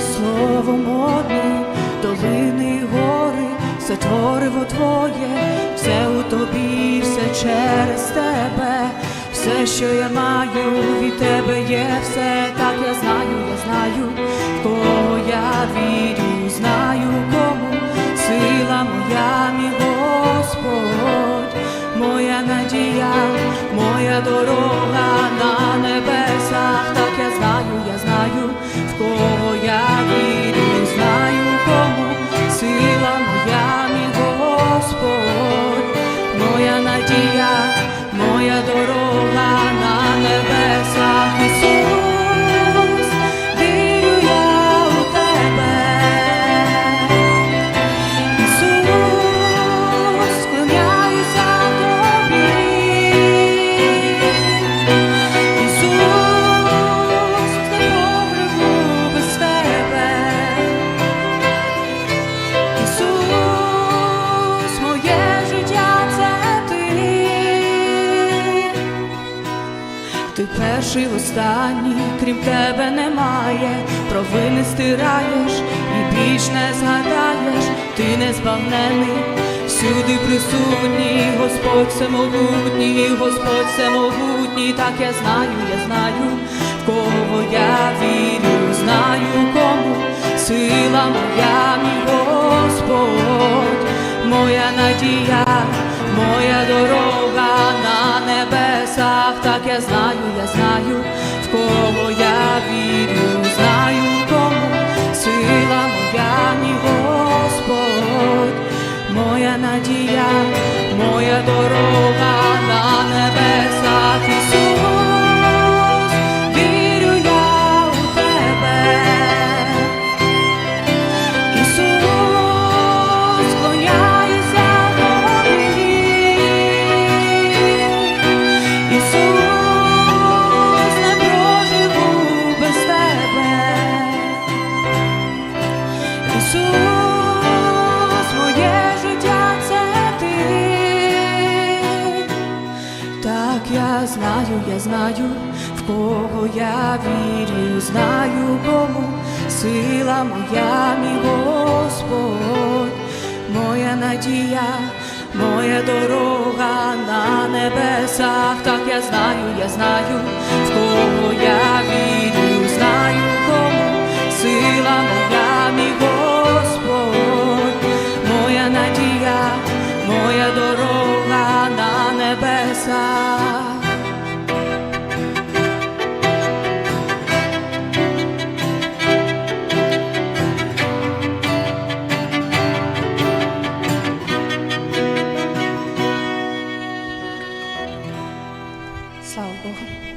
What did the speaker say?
словом одним, долини, й гори, все твориво твоє, все у тобі, все через тебе, все, що я маю, від тебе є все, так я знаю, я знаю, в кого я вірю, знаю кому, сила моя, мій Господь, моя надія, моя дорога Ти перший в останній, крім тебе немає, провини стираєш і більш не згадаєш, ти не збагнений, всюди присутній, Господь всемогутній, Господь всемогутній, так я знаю, я знаю, в кого я вірю, знаю кому, сила моя, мій Господь, моя надія, моя дорога моя надія, моя дорога на небесах, Ісус, знаю, я знаю, в кого я вірю, знаю кому, сила моя, мій Господь, моя надія, моя дорога на небесах, так я знаю, я знаю, в кого я вірю, знаю кому, сила моя, мій Господь, моя надія, моя дорога на небесах. people.